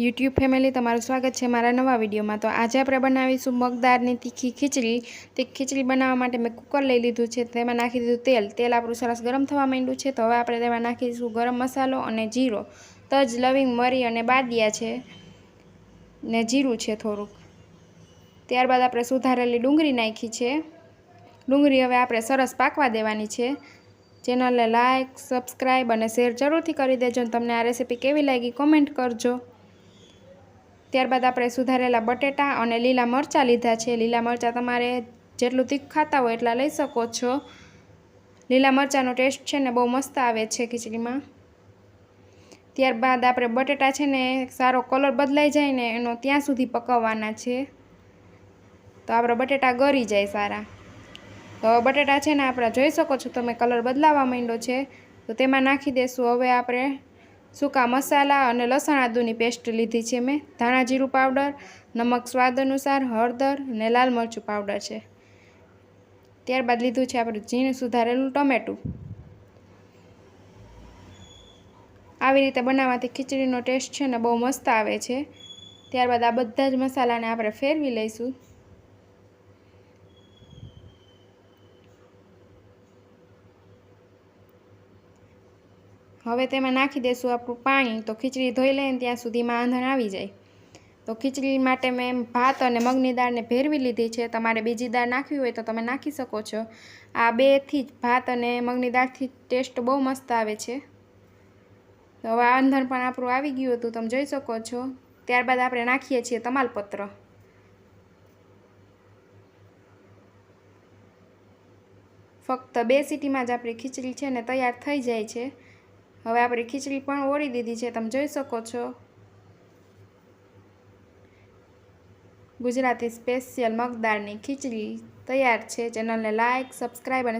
YouTube family તમારું સ્વાગત છે મારા નવા વિડીયોમાં. તો આજે આપણે બનાવીશું મગદારની તીખી ખીચડી. તે ખીચડી બનાવવા માટે મેં કુકર લઈ લીધું છે, તેમાં નાખી દીધું તેલ. તેલ આપણું સરસ ગરમ થવા માંડ્યું છે. તો હવે આપણે તેમાં નાખીશું ગરમ મસાલો અને જીરો. તજ, લવિંગ, મરી અને બાદિયા છે. ને જીરું છે થોડુંક. ત્યારબાદ આપણે સુધારેલી ડુંગળી નાખી છે. ડુંગળી હવે આપણે સરસ પાકવા દેવાની છે. ચેનલને લાઇક સબસ્ક્રાઈબ અને શેર જરૂરથી કરી દેજો તમને આ રેસીપી કેવી લાગી કોમેન્ટ કરજો. ત્યારબાદ આપણે સુધારેલા બટેટા અને લીલા મરચાં લીધા છે. લીલા મરચાં તમારે જેટલું તીખ ખાતા હોય એટલા લઈ શકો છો. લીલા મરચાંનો ટેસ્ટ છે ને બહુ મસ્ત આવે છે ખીચડીમાં. ત્યારબાદ આપણે બટેટા છે ને સારો કલર બદલાઈ જાય ને એનો ત્યાં સુધી પકવવાના છે. તો આપણે બટેટા ગળી જાય સારા. તો બટેટા છે ને આપણે જોઈ શકો છો તમે કલર બદલાવા માંડ્યો છે. તો તેમાં નાખી દઈશું હવે આપણે સૂકા મસાલા અને લસણ આદુની પેસ્ટ લીધી છે મેં. ધાણા જીરું પાવડર, નમક સ્વાદ અનુસાર, હળદર અને લાલ મરચું પાવડર છે. ત્યારબાદ લીધું છે આપણે ઝીણ સુધારેલું ટમેટું. આવી રીતે બનાવવાથી ખીચડીનો ટેસ્ટ છે ને બહુ મસ્ત આવે છે. ત્યારબાદ આ બધા જ મસાલાને આપણે ફેરવી લઈશું. હવે તેમાં નાખી દઈશું આપણું પાણી. તો ખીચડી ધોઈ લઈને ત્યાં સુધીમાં આંધણ આવી જાય. તો ખીચડી માટે મેં ભાત અને મગની દાળને ભેરવી લીધી છે. તમારે બીજી દાળ નાખવી હોય તો તમે નાખી શકો છો. આ બેથી જ ભાત અને મગની દાળથી ટેસ્ટ બહુ મસ્ત આવે છે. તો હવે આંધણ પણ આપણું આવી ગયું હતું. તમે જોઈ શકો છો. ત્યારબાદ આપણે નાખીએ છીએ તમાલપત્ર. ફક્ત બે સિટીમાં જ આપણી ખીચડી છે ને તૈયાર થઈ જાય છે. હવે આપણે ખીચડી પણ ઓળી દીધી છે, તમે જોઈ શકો છો. ગુજરાતી સ્પેશિયલ મગદાળની ખીચડી તૈયાર છે. ચેનલને લાઇક સબસ્ક્રાઈબ અને